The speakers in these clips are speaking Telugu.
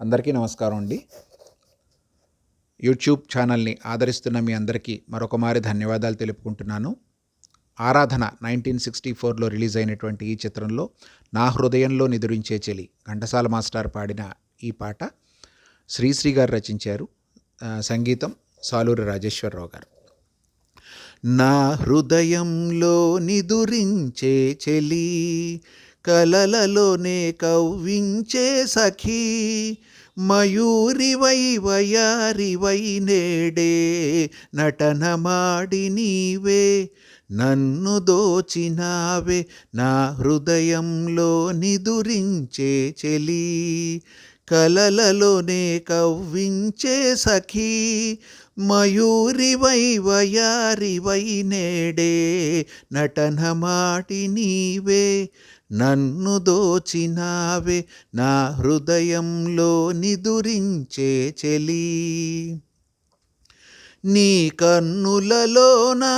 అందరికీ నమస్కారం అండి. యూట్యూబ్ ఛానల్ని ఆదరిస్తున్న మీ అందరికీ మరొక మారి ధన్యవాదాలు తెలుపుకుంటున్నాను. ఆరాధన నైన్టీన్ సిక్స్టీ ఫోర్లో రిలీజ్ అయినటువంటి ఈ చిత్రంలో నా హృదయంలో నిదురించే చెలి ఘంటసాల మాస్టర్ పాడిన ఈ పాట శ్రీశ్రీ గారు రచించారు. సంగీతం సాలూరి రాజేశ్వరరావు గారు. నా హృదయంలో నిదురించే చెలి కలలలోనే కవ్వించే సఖీ. మయూరివై వయారివై నేడే నటనమాడి నీవే. నన్ను దోచినావే నా హృదయంలో నిదురించే చెలి. కలలలోనే కవ్వించే సఖీ. మయూరివై వయారివై నేడే నటనమాటి నీవే. నన్ను దోచినావే నా హృదయంలో నిదురించే చెలి. నీ కన్నులలోనా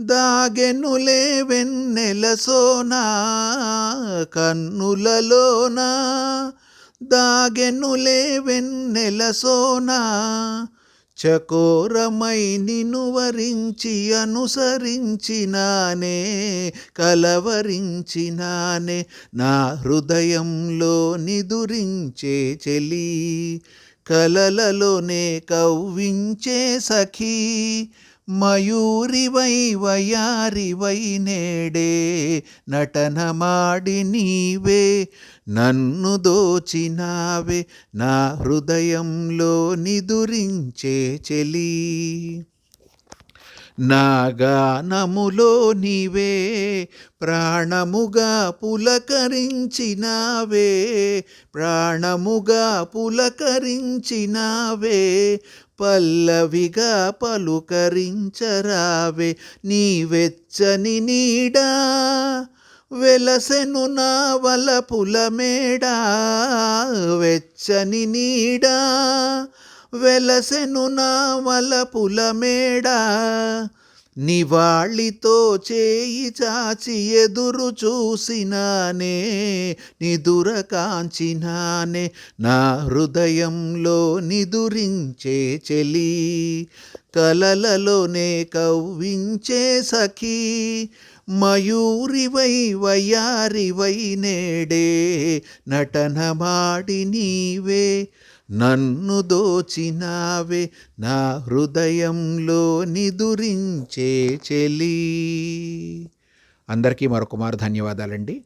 దాగెనులే వెన్నెల సోనా. కన్నులలోనా దాగెనులే వెన్నెల సోనా. చకోరమై నిను వరించి అనుసరించినానే కలవరించినానే నా హృదయంలో నిదురించే చెలి కలలలోనే కవ్వించే సఖీ మయూరివై వయారివై నేడే నటనమాడి నీవే నన్ను దోచినావే నా హృదయంలో నిదురించే చెలి నాగానములో నీవే ప్రాణముగా పులకరించినావే ప్రాణముగా పులకరించినావే పల్లవిగా పలుకరించరావే నీవెచ్చని నీడా వెలసెను నా వలపుల మేడా వెచ్చని నీడా వెలసెను నా వలపుల మేడ నివాళితో చేయి చాచి ఎదురు చూసినానే నిదుర కాంచినానే నా హృదయంలో నిదురించే చెలి కలలలోనే కవ్వించే సఖీ మయూరివై వయారివై నేడే నటనమాడి నీవే నన్ను దోచినావే నా హృదయంలో నిదురించే చెలి. అందరికీ మరొకమారు ధన్యవాదాలండి.